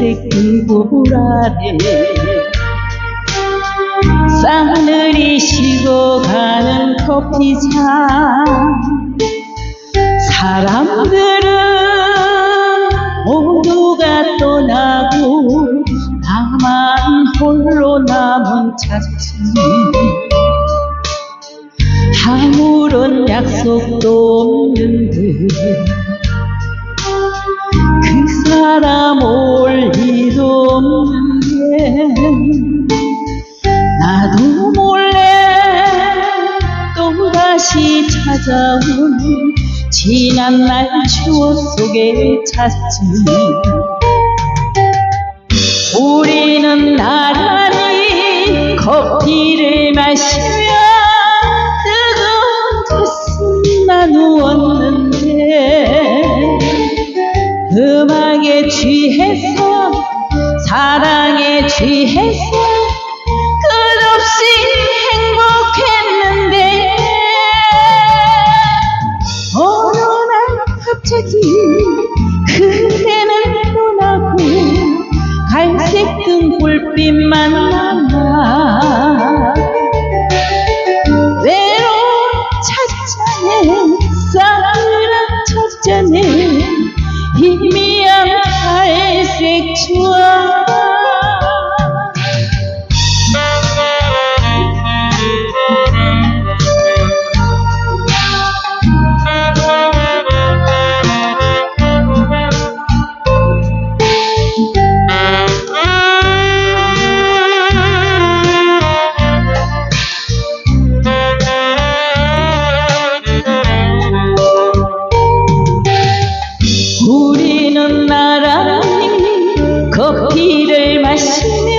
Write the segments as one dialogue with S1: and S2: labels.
S1: 바래 싸늘히 식어가는 커피잔 사람들은 모두가 떠나고 나만 홀로 남은 자취 아무런 약속도 없는데 그 사람 찾아온 지난 날 추억 속에 찾지 우리는 나란히 커피를 마시며 뜨거운 가슴 나누었는데 음악에 취해서 사랑에 취해서 갑자기 그대는 떠나고 갈색 등불빛만 남아 외로운 찻잔에 싸늘한 찻잔에 희미한 갈색 추억 마시며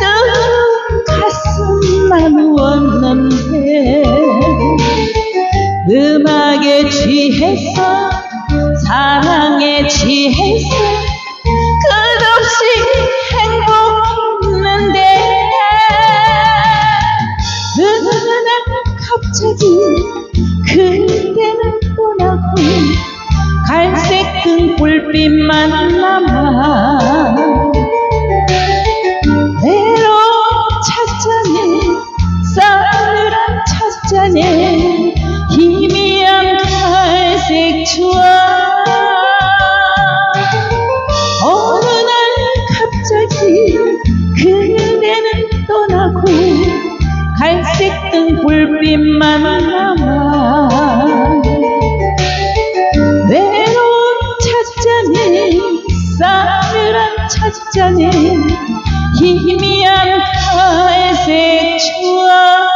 S1: 뜨거운 가슴 나누었는데 음악에 취해서 사랑에 취해서 끝없이 행복했는데 어느 날 갑자기 그대는 떠나고 갈색 등 불빛만 남아 그림만 남아 외로운 찾자니 싸늘한 찾자니 희미한 하늘색 추억.